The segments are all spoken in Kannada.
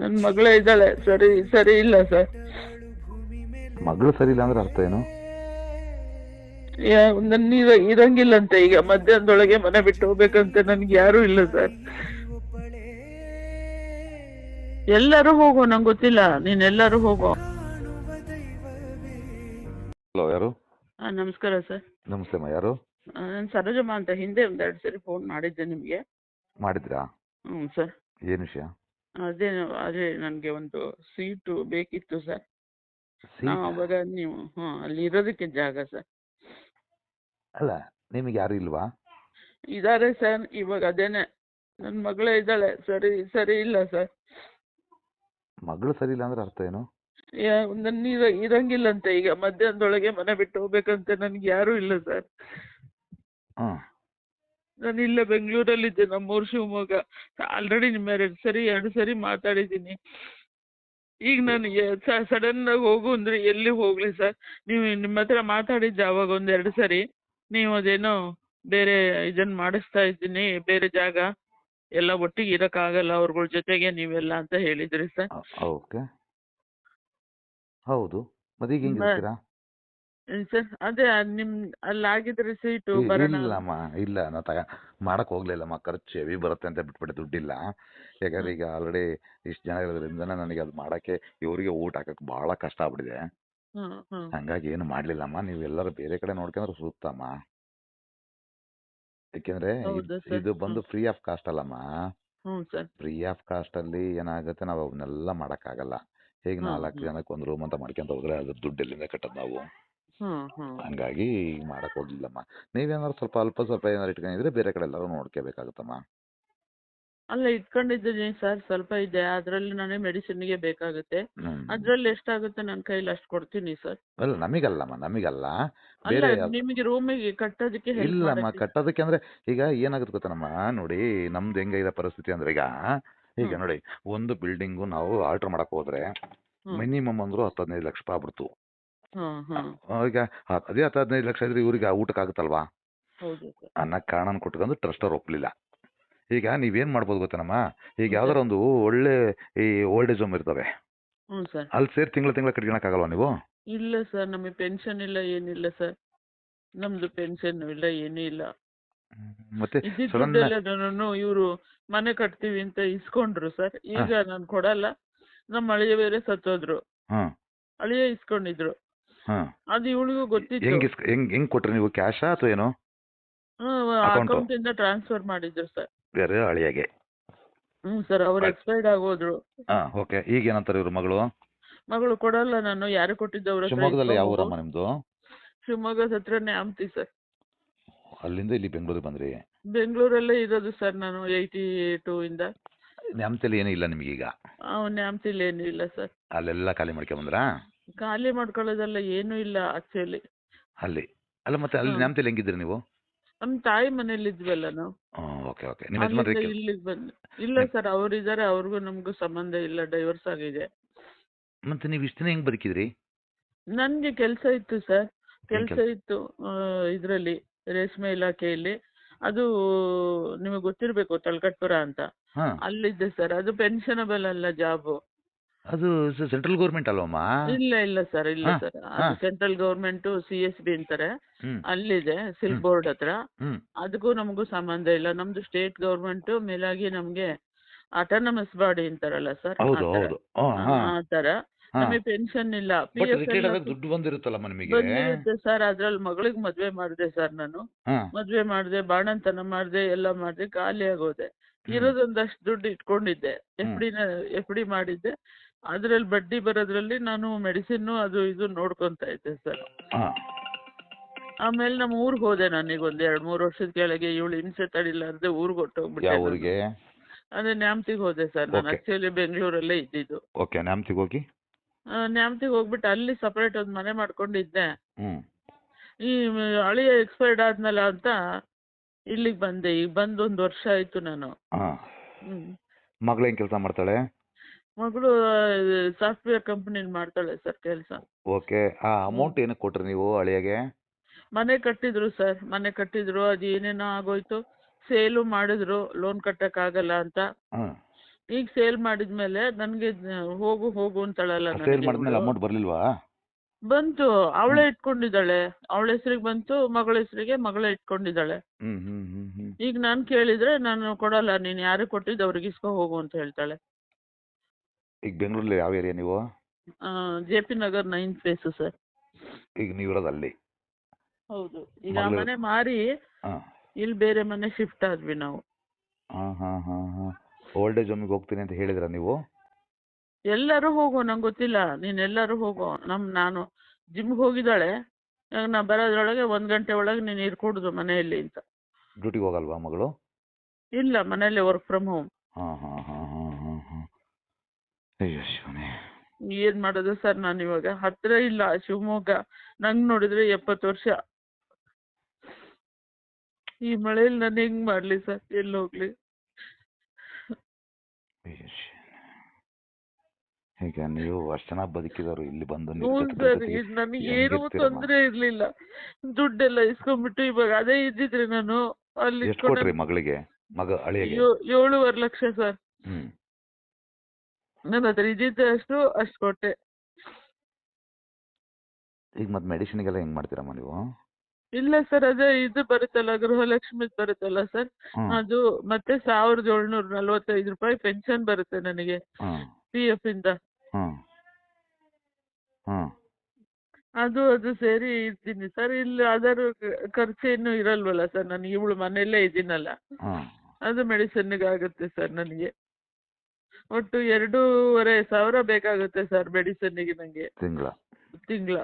ನನ್ನ ಮಗಳೇ ಇದ್ದಾಳೆ. ಸರಿ ಸರಿ ಇಲ್ಲ ಸರ್. ಮಗಳು ಸರಿ ಇಲ್ಲ ಅಂದ್ರೆ ಅರ್ಥ ಏನು? ನನ್ನ ಇರ ಇರಂಗಿಲ್ಲಂತೆ. ಈಗ ಮಧ್ಯಾಹ್ನದೊಳಗೆ ಮನೆ ಬಿಟ್ಟು ಹೋಗ್ಬೇಕಂತ. ನನ್ಗೆ ಯಾರು ಇಲ್ಲ ಸರ್. ಎಲ್ಲರೂ ಹೋಗೋ ನಂಗೆ ಗೊತ್ತಿಲ್ಲ. ನೀನ್ ಎಲ್ಲರೂ ಹೋಗೋ. ಹಲೋ ಯಾರು? ಹಾ ನಮಸ್ಕಾರ ಸರ್. ನಮಸ್ತೆ ಅಮ್ಮ ಯಾರು? ನಾನು ಸರೋಜಮ್ಮ ಅಂತ ಹಿಂದೆ ಒಂದೆರಡು ಸರಿ ಫೋನ್ ಮಾಡಿದ್ದೆ ನಿಮಗೆ. ಮಾಡಿದ್ರಾ? ಹ್ಞೂ ಸರ್. ಏನು ವಿಷಯ? ಅದೇ ಅದೇ ನನಗೆ ಒಂದು ಸೀಟು ಬೇಕಿತ್ತು ಸರ್. ಆವಾಗ ನಾವು ಅವಾಗ ನೀವು ಹಾಂ ಅಲ್ಲಿ ಇರೋದಕ್ಕೆ ಜಾಗ ಸರ್. ಅಲ್ಲ ನಿಮಗೆ ಯಾರು ಇಲ್ವಾ? ಇದ್ದಾರೆ ಸರ್ ಇವಾಗ ಅದೇನೆ. ನನ್ನ ಮಗಳೇ ಇದ್ದಾಳೆ ಸರಿ ಸರಿ ಇಲ್ಲ ಸರ್. ಮಗಳು ಸರಿ ಇಲ್ಲ ಅಂದ್ರೆ ಅರ್ಥ ಏನು? ನನ್ನ ಇರಂಗಿಲ್ಲ ಇರಂಗಿಲ್ಲಂತೆ ಈಗ ಮಧ್ಯಾಹ್ನದೊಳಗೆ ಮನೆ ಬಿಟ್ಟು ಹೋಗ್ಬೇಕಂತ ನನ್ಗೆ ಯಾರು ಇಲ್ಲ ಸರ್. ಹಾಂ. ನಾನು ಇಲ್ಲೇ ಬೆಂಗಳೂರಲ್ಲಿದ್ದೆ ನಮ್ಮೂರು ಶಿವಮೊಗ್ಗ. ಆಲ್ರೆಡಿ ನಿಮ್ಮ ಎರಡು ಸರಿ ಎರಡು ಸರಿ ಮಾತಾಡಿದ್ದೀನಿ. ಈಗ ನನಗೆ ಸಡನ್ ಆಗಿ ಹೋಗು ಅಂದರೆ ಎಲ್ಲಿ ಹೋಗಲಿ ಸರ್? ನೀವು ನಿಮ್ಮ ಹತ್ರ ಮಾತಾಡಿದ್ದೆ ಅವಾಗ ಒಂದೆರಡು ಸರಿ. ನೀವು ಅದೇನೋ ಬೇರೆ ಇದನ್ನು ಮಾಡಿಸ್ತಾ ಇದ್ದೀನಿ ಬೇರೆ ಜಾಗ. ಎಲ್ಲ ಒಟ್ಟಿಗೆ ಇರೋಕ್ಕಾಗಲ್ಲ ಅವ್ರಗಳ ಜೊತೆಗೆ ನೀವೆಲ್ಲ ಅಂತ ಹೇಳಿದ್ರಿ ಸರ್. ಓಕೆ. ಹೌದು. ಮತ್ತೆ ಈಗ ಹೆಂಗೆ ಇರ್ತೀರಾ? ಸರ್. ಅದೇ ನಿಮ್ ಅಲ್ಲಿ ಆಗಿದ್ರೆ ಸೀಟು ಬರೋಣ. ಇಲ್ಲಮ್ಮ ಇಲ್ಲ ನಾ ತಗ ಮಾಡಕ್ ಹೋಗ್ಲಿಲ್ಲಮ್ಮ ಖರ್ಚು ಹೆವಿ ಬರುತ್ತೆ ಅಂತ ಬಿಟ್ಬಿಟ್ಟೆ ದುಡ್ಡಿಲ್ಲ. ಯಾಕಂದ್ರೆ ಈಗ ಆಲ್ರೆಡಿ ಇಷ್ಟು ಜನ ಇರೋದ್ರಿಂದ ನನಗೆ ಅದು ಮಾಡಕ್ಕೆ ಇವರಿಗೆ ಊಟ ಹಾಕಕ್ ಬಹಳ ಕಷ್ಟ ಆಗ್ಬಿಟ್ಟಿದೆ. ಹ್ಮ್ ಹ್ಮ್. ಹಂಗಾಗಿ ಏನು ಮಾಡ್ಲಿಲ್ಲಮ್ಮ. ನೀವು ಎಲ್ಲರೂ ಬೇರೆ ಕಡೆ ನೋಡ್ಕೊಂಡ್ರೆ ಸೂಕ್ತಮ್ಮ. ಯಾಕೆಂದ್ರೆ ಇದ್- ಹೌದಾ sir? ಇದು ಬಂದು. ಫ್ರೀ ಆಫ್ ಕಾಸ್ಟ್ ಅಲ್ಲಮ್ಮ. ಸರ್. ಫ್ರೀ ಆಫ್ ಕಾಸ್ಟ್ ಅಲ್ಲಿ ಏನಾಗುತ್ತೆ ನಾವು ಅವನ್ನೆಲ್ಲ ಮಾಡಕ್ಕಾಗಲ್ಲ. ಆಗಲ್ಲ ಹ್ಮ್, ನಾಲ್ಕು ಹ್ಮ್. ಜನಕ್ಕೆ ಒಂದು ರೂಮ್ ಅಂತ ಮಾಡ್ಕೊಂತ ಹೋದ್ರೆ ಅದ್ರ ದುಡ್ಡು ಎಲ್ಲಿಂದ ಕಟ್ಟೋದು ನಾವು? ಹಂಗಾಗಿ ಈಗ ಮಾಡಕ್ ಹೋಗ್ಲಿಲ್ಲಮ್ಮ. ನೀವೇನಾದ್ರು ಸ್ವಲ್ಪ ಅಲ್ಪ ಸ್ವಲ್ಪ ಏನಾದ್ರು ಇಟ್ಕೊಂಡಿದ್ರೆ ಬೇರೆ ಕಡೆ ಎಲ್ಲಾರು ನೋಡ್ಕೋಬೇಕಾಗುತ್ತಮ್ಮ. ಅಲ್ಲ ಇಟ್ಕೊಂಡಿದ್ದೀನಿ ಸರ್. ಸ್ವಲ್ಪ ಇದೆ. ಅದರಲ್ಲಿ ನನಗೆ ಮೆಡಿಸಿನ್ಗೆ ಬೇಕಾಗುತ್ತೆ. ಹ್ಮ್. ಅದ್ರಲ್ಲಿ ಎಷ್ಟಾಗುತ್ತೆ ನನ್ನ ಕೈಲಿ ಅಷ್ಟು ಕೊಡ್ತೀನಿ ಸರ್. ಅಲ್ಲ ನಮಗಲ್ಲಮ್ಮ ನಮಗಲ್ಲ. ಅಲ್ಲ ಬೇರೆ ಯಾವ್ದು- ನಿಮಗೆ ರೂಮಿಗೆ ಕಟ್ಟೋದಕ್ಕೆ ಹೆಲ್ಪ್ ಇಲ್ಲಮ್ಮ ಮಾಡಕ್ಕೆ ಕಟ್ಟೋದಕ್ಕೆ ಅಂದ್ರೆ ಈಗ ಏನಾಗುತ್ತೆ ಗೊತ್ತನಮ್ಮ? ನೋಡಿ ನಮ್ದು ಹೆಂಗಿದೆ ಪರಿಸ್ಥಿತಿ ಅಂದ್ರೆ ಈಗ ಈಗ ಹ್ಮ್. ನೋಡಿ ಒಂದು ಬಿಲ್ಡಿಂಗು ನಾವು ಆಲ್ಟರ್ ಮಾಡಕ್ ಹೋದ್ರೆ ಹ್ಮ್. ಮಿನಿಮಮ್ ಅಂದ್ರು ಹತ್ತು ಹದಿನೈದು ಲಕ್ಷ ರೂಪಾಯಿ ಆಗ್ಬಿಡ್ತು. ಆ, ಈಗ ಹ- ಅದೇ ಹತ್ತು ಹದಿನೈದು ಲಕ್ಷ ಇದ್ರೆ ಇವ್ರಿಗೆ ಊಟಕ್ಕೆ ಆಗುತ್ತಲ್ವಾ ಹೌದು ಸರ್ ಅನ್ನೋ ಕಾರಣನ ಕೊಟ್ಕೊಂಡು ಟ್ರಸ್ಟ್ ಅವ್ರು ಒಪ್ಲಿಲ್ಲ. ಈಗ ನೀವೇನ್ ಮಾಡ್ಬೋದು ಗೊತ್ತೇನಮ್ಮ? ಈಗ ಯಾವ್ದಾರ ಒಂದು ಒಳ್ಳೆ ಈ ಓಲ್ಡ್ ಏಜ್ ಹೋಮ್ ಇರ್ತವೆ. ಹ್ಞೂ ಸರ್. ಅಲ್ಲಿ ಸೇರಿ ತಿಂಗಳ ತಿಂಗಳ ಕಟ್ಕೊಳಕ್ಕಾಗಲ್ವಾ ನೀವು? ಇಲ್ಲ ಸರ್ ನಮಗೆ ಪೆನ್ಷನ್ ಇಲ್ಲ ಏನಿಲ್ಲ ಸರ್. ನಮ್ದು ಪೆನ್ಷನ್ ಇಲ್ಲ ಏನೂ ಇಲ್ಲ. ಮತ್ತೆ ಸಡನ್ ಇವರು ಮನೆ ಕಟ್ತೀವಿ ಅಂತ ಇಸ್ಕೊಂಡ್ರು ಸರ್. ಈಗ ನಾನು ಕೊಡಲ್ಲ. ನಮ್ಮ ಅಳಿಯ ಬೇರೆ ಸತ್ತೋದ್ರು. ಹ್ಮ್ ಅಳಿಯ ಇಸ್ಕೊಂಡಿದ್ರು. ಹ್ಮ್ ಅದು ಇವಳಿಗೂ ಗೊತ್ತಿತ್ತು. ಹೆಂಗ್ ಇಸ್ಕ- ಹೆಂಗ್ ಹೆಂಗ್ ಕೊಟ್ರಿ ನೀವು ಕ್ಯಾಶಾ ಅಥವಾ ಏನು? Account? ಅಕೌಂಟ್ ಇಂದ ಟ್ರಾನ್ಸ್ಫರ್ ಮಾಡಿದ್ರು ಸರ್. ಬೇರೆ ಅಳಿಯಾಗೆ ಹ್ಮ್ ಸರ್ ಅವ್ರು. ಎಕ್ಸ್ಪೈರ್ಡ್ ಆಗೋದ್ರು. ಹಾ ಓಕೆ. ಈಗ ಏನಂತಾರೆ ಇವ್ರ ಮಗಳು? ಮಗಳು ಕೊಡಲ್ಲ ನಾನು ಯಾರು ಕೊಟ್ಟಿದ್ದವ್ರ ಶಿವಮೊಗ್ಗದಲ್ಲಿ ಯಾವ ಊರಮ್ಮ ನಿಮ್ದು? ಶಿವಮೊಗ್ಗದ ಹತ್ರನೇ ಆಮ್ತಿ ಸರ್. ಅಲ್ಲಿಂದ ಇಲ್ಲಿ ಬೆಂಗಳೂರಿಗೆ ಬಂದ್ರಿ? ಬೆಂಗಳೂರಲ್ಲೇ ಇರೋದು ಸರ್ ನಾನು ಏಯ್ಟಿ ಟೂ ಇಂದ. ನ್ಯಾಮತಿಯಲ್ಲಿ ಏನೂ ಇಲ್ಲ ನಿಮಗೀಗ? ನ್ಯಾಮ್ತಿಲ್ ಏನೂ ಇಲ್ಲ ಸರ್. ಅಲ್ಲೆಲ್ಲ ಖಾಲಿ ಮಾಡ್ಕೊಂಡ್ ಬಂದ್ರಾ? ಖಾಲಿ ಮಾಡ್ಕೊಳ್ಳೋದೆಲ್ಲ ಏನು ಇಲ್ಲ ಆಕ್ಚುಲಿ ಅಲ್ಲಿ. ಅಲ್ಲ ಮತ್ತೆ ಅಲ್ಲಿ ಹ್ಮ್. ತಲೆ ಹೆಂಗಿದ್ರಿ ನೀವು? ನಮ್ ತಾಯಿ ಮನೇಲಿ ಇದ್ವಲ್ಲ ನಾವು. ಓಕೆ ಓಕೆ ನಿಮ್ಮ ಯಜಮಾನ್ರಿ ಅಲ್ಲಿಂದ ಇಲ್ಲಿಗೆ ಬಂದು ಇಲ್ಲ ಸರ್ ಅವರಿದ್ದಾರೆ ಅವ್ರಿಗೂ ನಮಗೂ ಸಂಬಂಧ ಇಲ್ಲ ಡೈವರ್ಸ್ ಆಗಿದೆ. ಮತ್ತೆ ನೀವು ಇಷ್ಟು ದಿನ ಹೆಂಗ್ ಬದುಕಿದ್ರಿ? ನನ್ಗೆ ಕೆಲಸ ಇತ್ತು ಸರ್ ಏನ್ ಕೆಲಸ ಕೆಲ್ಸ? ಇತ್ತು ಇದರಲ್ಲಿ ರೇಷ್ಮೆ ಇಲಾಖೆಯಲ್ಲಿ. ಅದು ನಿಮಗೆ ಗೊತ್ತಿರಬೇಕು ತಳಕಟ್ಪುರ ಅಂತ. ಹಾ. ಅಲ್ಲಿದ್ದೆ ಸರ್ ಅದು ಪೆನ್ಷನಬಲ್ ಅಲ್ಲ ಜಾಬು ಅದು ಸೆಂಟ್ರಲ್ ಗೌರ್ಮೆಂಟ್ ಅಲ್ವಮ್ಮ? ಇಲ್ಲ ಇಲ್ಲ ಸರ್ ಇಲ್ಲ ಹಾ, ಸರ್. ಹಾ. Central government C S B ಅಂತಾರೆ. ಹ್ಮ್. ಅಲ್ಲಿದೆ ಸಿಲ್ಕ್ ಹ್ಮ್. ಬೋರ್ಡ್ ಹತ್ರ. ಹ್ಮ್. ಅದಕ್ಕೂ ನಮಗೂ ಸಂಬಂಧ ಇಲ್ಲ. ನಮ್ದು ಸ್ಟೇಟ್ ಗೌರ್ಮೆಂಟ್ ಮೇಲಾಗಿ ನಮ್ಗೆ ಆಟೋನಮಸ್ ಬಾಡಿ ಅಂತಾರಲ್ಲ ಸರ್ ಹೌದು ಹೌದು. ಹಾ ಹಾ. ಆ ತರ ಹಾ. ನಮಗೆ ಪೆನ್ಷನ್ ಇಲ್ಲ. ಪಿ ಬಟ್ ಎಫ್ ರಿಟೈರ್ಡ್ ಆದಾಗ ದುಡ್ಡು ಬಂದಿರುತ್ತಲ್ಲಮ್ಮ ನಿಮಗೆ? ಬಂದಿರುತ್ತೆ ಸರ್ ಅದ್ರಲ್ಲಿ ಮಗಳಿಗೆ ಮದ್ವೆ ಮಾಡಿದೆ ಸರ್ ನಾನು. ಹಾ. ಮದ್ವೆ ಮಾಡಿದೆ ಬಾಣಂತನ ಮಾಡಿದೆ ಎಲ್ಲ ಮಾಡಿದೆ ಖಾಲಿ ಆಗೋದೆ. ಹ್ಮ್. ಇರೋದೊಂದಷ್ಟು ದುಡ್ಡು ಇಟ್ಕೊಂಡಿದ್ದೆ. ಎಫ್ ಎಫ್ಡಿ ಡಿನ ಎಫ್ ಡಿ ಮಾಡಿದ್ದೆ. ಅದ್ರಲ್ಲಿ ಬಡ್ಡಿ ಬರೋದ್ರಲ್ಲಿ ನಾನು ಮೆಡಿಸಿನ್ ಅದು ಇದು ನೋಡ್ಕೊಂತ ಇದ್ದೆ ಸರ್ ಹಾ. ಆಮೇಲೆ ನಮ್ಮ ಊರಿಗೆ ಹೋದೆ ನನಗೆ ಒಂದ್ ಎರಡ್ ಮೂರು ವರ್ಷದ ಕೆಳಗೆ ಇವಳು ಹಿಂಸೆ ತಡಿಲಾರ್ದೆ ಊರಿಗೆ ಹೊಟ್ಟೋಗ್ಬಿಟ್ಟೆ ಯಾವ ನಾನು. ಊರಿಗೆ? ಅದೇ ನ್ಯಾಮ್ತಿಗೆ ಹೋದೆ ಸರ್ ನಾನು Okay. ಆಕ್ಚುಲಿ ಬೆಂಗಳೂರಲ್ಲೇ ಇದ್ದಿದ್ದು. ಓಕೆ ನ್ಯಾಮ್ತಿಗೆ ಹೋಗಿ? ನ್ಯಾಮ್ತಿಗೆ ಹೋಗ್ಬಿಟ್ಟು ಅಲ್ಲಿ ಸಪರೇಟ್ ಒಂದು ಮನೆ ಮಾಡ್ಕೊಂಡಿದ್ದೆ. ಈ ಮ- ಅಳಿಯ ಎಕ್ಸ್ಪೈರ್ಡ್ ಆದ್ಮೇಲ ಅಂತ ಇಲ್ಲಿಗೆ ಬಂದೆ ಈಗ ಬಂದು ಒಂದು ವರ್ಷ ಆಯ್ತು ನಾನು. ಮಗಳೇನ್ ಹ್ಮ್. ಮಗಳು ಏನ್ ಕೆಲಸ ಮಾಡ್ತಾಳೆ? ಮಗಳು ಸಾಫ್ಟ್ವೇರ್ ಕಂಪನಿಲಿ ಮಾಡ್ತಾಳೆ ಸರ್ ಕೆಲಸ. ಓಕೆ ಆ ಅಮೌಂಟ್ ಏನಕ್ಕೆ ಕೊಟ್ರಿ ನೀವು ಅಳಿಯಾಗೆ ಮನೆ ಕಟ್ಟಿದ್ರು ಸರ್ ಮನೆ ಕಟ್ಟಿದ್ರು ಅದು ಏನೇನೋ ಆಗೋಯ್ತು. ಸೇಲು ಮಾಡಿದ್ರು ಲೋನ್ ಕಟ್ಟಕ್ಕಾಗಲ್ಲ ಅಂತ. ಈಗ ಸೇಲ್ ಮಾಡಿದ್ಮೇಲೆ ನನಗೆ ಹೋಗು ಹೋಗು ಅಂತಾಳಲ್ಲ ಸೇಲ್ ಮಾಡಿದ್ಮೇಲೆ. ಅಮೌಂಟ್ ಬರ್ಲಿಲ್ವಾ? ಬಂತು ಅವಳೇ ಇಟ್ಕೊಂಡಿದ್ದಾಳೆ. ಅವಳ ಹೆಸರಿಗೆ ಬಂತು ಮಗಳ ಹೆಸರಿಗೆ ಮಗಳೇ ಇಟ್ಕೊಂಡಿದ್ದಾಳೆ. ಹ್ಮ್ ಹ್ಮ್ ಹ್ಮ್ ಹ್ಮ್. ಈಗ ನಾನು ಕೇಳಿದ್ರೆ ನಾನು ಕೊಡಲ್ಲ ನೀನು ಯಾರಿಗೆ ಕೊಟ್ಟಿದ್ದು ಅವ್ರಿಗೆ ಇಸ್ಕೊ ಹೋಗು ಅಂತ ಹೇಳ್ತಾಳೆ. ಈಗ ಬೆಂಗಳೂರಲ್ಲಿ ಯಾವ ಏರಿಯಾ ನೀವು? J P Nagar nine place sir. ಈಗ ನೀವಿರೋದು ಅಲ್ಲಿ? ಹೌದು. ಈಗ ಆ ಮನೆ ಮಾರಿ ಹಾ. ಇಲ್ಲಿ ಬೇರೆ ಮನೆ ಶಿಫ್ಟ್ ಆದ್ವಿ ನಾವು. ಹಾ ಹಾ ಹಾ ಹಾ. ಓಲ್ಡ್ ಏಜ್ ಹೋಮಿಗೆ ಹೋಗ್ತೀನಿ ಅಂತ ಹೇಳಿದ್ರ ನೀವು? ಎಲ್ಲರೂ ಹೋಗು ನಂಗೆ ಗೊತ್ತಿಲ್ಲ. ನೀನ್ ಎಲ್ಲರೂ ಹೋಗು ನಮ್ ನಾನು ಜಿಮ್ ಹೋಗಿದ್ದಾಳೆ. ನಾ ಬರೋದ್ರೊಳಗೆ ಒಂದ್ ಗಂಟೆ ಒಳಗೆ ನೀನು ಇರ್ಕೊಡುದು ಮನೆಯಲ್ಲಿ ಅಂತ. ಡ್ಯೂಟಿಗೆ ಹೋಗಲ್ವಾ ಮಗಳು? ಇಲ್ಲ ಮನೆಯಲ್ಲೇ ವರ್ಕ್ ಫ್ರಮ್ ಹೋಮ್ ಹಾ ಹಾ ಹಾ. ಅಯ್ಯೋ ಶಿವನೇ ಏನ್ ಮಾಡೋದು ಸರ್ ನಾನು ಇವಾಗ? ಹತ್ರ ಇಲ್ಲ ಶಿವಮೊಗ್ಗ. ನಂಗೆ ನೋಡಿದ್ರೆ ಎಪ್ಪತ್ತು ವರ್ಷ. ಈ ಮಳೆಯಲ್ಲಿ ನಾನು ಹೆಂಗ್ ಮಾಡ್ಲಿ ಸರ್? ಎಲ್ಲಿ ಹೋಗ್ಲಿ? ಅಯ್ಯೋ ಶಿವನೇ. ಈಗ ನೀವು ಅಷ್ಟು ಬದುಕಿದವರು ಇಲ್ಲಿ ಬಂದು ಹ್ಞೂ ಜೊತೆ ಸರ್ ನನಗೆ ಏನೂ ಹೆಂಗಿರ್ತೀರಮ್ಮ? ತೊಂದರೆ ಇರ್ಲಿಲ್ಲ. ದುಡ್ಡೆಲ್ಲ ಇಸ್ಕೊಂಡ್ಬಿಟ್ಟು ಇವಾಗ ಅದೇ ಇದ್ದಿದ್ರೆ ನಾನು ಅಲ್ಲಿ ಎಷ್ಟು ಕೊಟ್ರಿ ಮಗಳಿಗೆ ಮಗ ಅಳಿಯಗೆ? ಏ- ಏಳೂವರೆ ಲಕ್ಷ ಸರ್. ಹ್ಮ್. ನನ್ನ ಹತ್ರ ಇದ್ದಿದ್ದು ಅಷ್ಟು ಅಷ್ಟು ಕೊಟ್ಟೆ. ಈಗ ಮತ್ತೆ ಮೆಡಿಸಿನ್ಗೆಲ್ಲ ಹೆಂಗ್ ಮಾಡ್ತೀರಮ್ಮ ನೀವು? ಇಲ್ಲ ಸರ್ ಅದೇ ಇದು ಬರುತ್ತಲ್ಲ ಗೃಹಲಕ್ಷ್ಮಿ ಬರುತ್ತಲ್ಲ ಸರ್. ಹ್ಮ್. ಅದು ಮತ್ತೆ ಸಾವಿರದ ಏಳ್ನೂರ ನಲ್ವತ್ತೈದು ರೂಪಾಯಿ ಪೆನ್ಷನ್ ಬರುತ್ತೆ ನನಗೆ ಪಿ ಎಫ್ ಇಂದ. ಅದು ಅದು ಸೇರಿ ಇರ್ತೀನಿ ಸರ್. ಇಲ್ಲಿ ಅದರ ಖರ್ಚೇನು ಇರಲ್ವಲ್ಲ ಸರ್. ನನಗೆ ಇವಳು ಮನೆಯಲ್ಲೇ ಇದ್ದೀನಲ್ಲ. ಅದು ಮೆಡಿಸಿನ್ಗಾಗುತ್ತೆ ಸರ್ ನನಗೆ. ಒಟ್ಟು ಎರಡೂವರೆ ಸಾವಿರ ಬೇಕಾಗುತ್ತೆ ಸರ್ ಮೆಡಿಸನ್ನಿಗೆ ನನಗೆ ತಿಂಗಳ. ತಿಂಗಳ.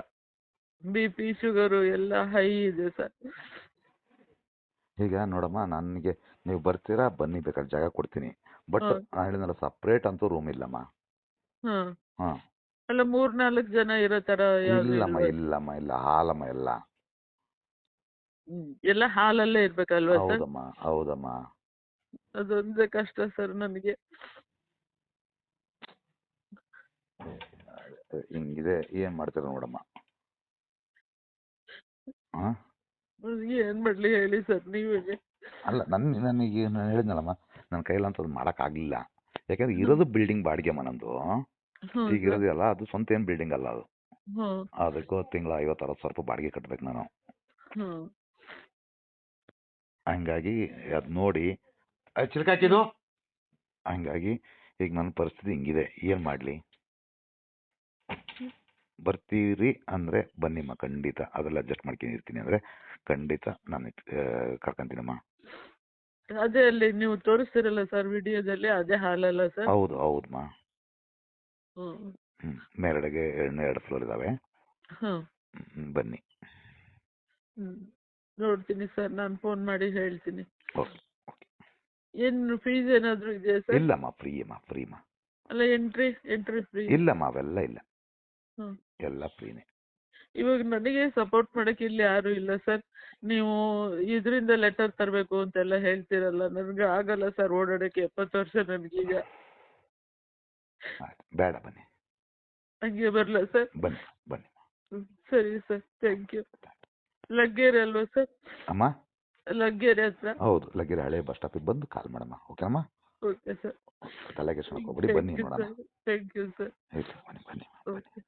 ಬಿ ಪಿ ಶುಗರು ಎಲ್ಲ ಹೈ ಇದೆ ಸರ್ ಈಗ ನೋಡಮ್ಮ ನನಗೆ ನೀವು ಬರ್ತೀರಾ ಬನ್ನಿ ಬೇಕಾದ್ರೆ ಜಾಗ ಕೊಡ್ತೀನಿ. ಬಟ್. ನಾನು ಹೇಳಿದ್ನಲ್ಲ ಸಪ್ರೇಟ್ ಅಂತೂ ರೂಮ್ ಇಲ್ಲಮ್ಮ ಹಾಂ. ಹಾಂ. ಅಲ್ಲ ಮೂರ್ ನಾಲ್ಕು ಜನ ಇರೋ ತರ ಯಾವ್ದು ಇಲ್ಲಮ್ಮ ಇಲ್ವಾ? ಇಲ್ಲಮ್ಮ ಇಲ್ಲ ಹಾಲಮ್ಮ ಎಲ್ಲ. ಹ್ಮ್. ಎಲ್ಲ ಹಾಲಲ್ಲೇ ಇರ್ಬೇಕಲ್ವಾ ಸರ್ ಹೌದಮ್ಮ ಹೌದಮ್ಮ. ಅದೊಂದೇ ಕಷ್ಟ ಸರ್ ನನಗೆ. ಹಿಂಗಿದೆ ಏನ್ ಮಾಡ್ತೀರ ನೋಡಮ್ಮ? ಹಾ ಏನ್ ಮಾಡ್ಲಿ ಹೇಳಿ ಸರ್ ನೀವೇ ಅಲ್ಲ ನನ್ನ ನನಗೆ ನಾನು ಹೇಳಿದ್ನಲ್ಲಮ್ಮ ನನ್ನ ಕೈಲಂತದ್ದು ಮಾಡೋಕ್ಕಾಗಲಿಲ್ಲ ಯಾಕಂದ್ರೆ ಇರೋದು ಬಿಲ್ಡಿಂಗ್ ಬಾಡಿಗೆಮ್ಮ ನಂದು ಈಗ ಇರೋದಿಲ್ಲ ಅದು ಸ್ವಂತ ಏನು ಬಿಲ್ಡಿಂಗ್ ಅಲ್ಲ ಅದು. ಅದಕ್ಕೂ ತಿಂಗಳ ಐವತ್ತು ಅರವತ್ತು ಸಾವಿರ ರೂಪಾಯಿ ಬಾಡಿಗೆ ಕಟ್ಬೇಕು ನಾನು. ಹಂಗಾಗಿ ಅದ್ ನೋಡಿ ಚಿಲ್ಕಾಕಿದು ಹಂಗಾಗಿ ಈಗ ನನ್ನ ಪರಿಸ್ಥಿತಿ ಹಿಂಗಿದೆ ಏನು ಮಾಡಲಿ? ಬರ್ತೀರಿ ಅಂದರೆ ಬನ್ನಿಮ್ಮ ಖಂಡಿತ. ಅದೆಲ್ಲ ಅಡ್ಜಸ್ಟ್ ಮಾಡ್ಕೊಂಡಿರ್ತೀನಿ ಅಂದರೆ ಖಂಡಿತ ನಾನು ಕರ್ಕೊಂತೀನಮ್ಮ. ಅದೇ ಅಲ್ಲಿ ನೀವು ತೋರಿಸ್ತೀರಲ್ಲ ಸರ್ ವಿಡಿಯೋದಲ್ಲಿ ಅದೇ ಹಾಲಲ್ಲ ಸರ್ ಹೌದು ಹೌದಮ್ಮ. ಹ್ಮ್. ಮೇಲ್ಗಡೆಗೆ ಎರಡು ಎರಡು ಫ್ಲೋರ್ ಇದಾವೆ. ಹ್ಮ್. ಹ್ಮ್, ಬನ್ನಿ. ಹ್ಮ್. ನೋಡ್ತೀನಿ ಸರ್ ನಾನು ಫೋನ್ ಮಾಡಿ ಹೇಳ್ತೀನಿ. ಓಕೆ ಏನು ಫೀಸ್ ಏನಾದರೂ ಇದೆಯಾ ಸರ್ ಇಲ್ಲಮ್ಮ ಫ್ರೀ ಅಮ್ಮ ಫ್ರೀಮ್ಮ ಅಲ್ಲ ಎಂಟ್ರಿ ಎಂಟ್ರಿ ಫ್ರೀ ಇಲ್ಲಮ್ಮ ಅವೆಲ್ಲ ಇಲ್ಲ. ಹ್ಮ್ ಎಲ್ಲ ಫ್ರೀನೆ. ಇವಾಗ ನನಗೆ ಸಪೋರ್ಟ್ ಮಾಡಕ್ಕೆ ಇಲ್ಲಿ ಯಾರು ಇಲ್ಲ ಸರ್. ನೀವು ಇದರಿಂದ ಲೆಟರ್ ತರಬೇಕು ಅಂತೆಲ್ಲ ಹೇಳ್ತೀರಲ್ಲ. ನನಗೆ ಆಗಲ್ಲ ಸರ್ ಓಡಾಡಕ್ಕೆ ಎಪ್ಪತ್ತು ವರ್ಷ ನನಗೀಗ. ಬೇಡ ಬನ್ನಿ. ಹಂಗೆ ಬರಲ್ಲ ಸರ್? ಬನ್ನಿ ಬನ್ನಿ. ಸರಿ ಸರ್ ಥ್ಯಾಂಕ್ ಯು ಲಗ್ಗೇರಿ ಅಲ್ವಾ ಸರ್? ಅಮ್ಮ? ಲಗ್ಗೇರಿ ಹತ್ರ. ಹೌದು ಲಗ್ಗೇರಿ ಹಳೆ ಬಸ್ ಸ್ಟಾಪಿಗೆ ಬಂದು ಕಾಲ್ ಮಾಡಮ್ಮ ಓಕೆನಮ್ಮ ಓಕೆ ಸರ್ ತಲೆಗೆ ಹೋಗ್ಬಿಡಿ ಬನ್ನಿ ನೋಡೋಣ ಥ್ಯಾಂಕ್ ಯು ಸರ್ ಆಯ್ತು ಬನ್ನಿ ಬನ್ನಿ ಬನ್ನಿ ಓಕೆ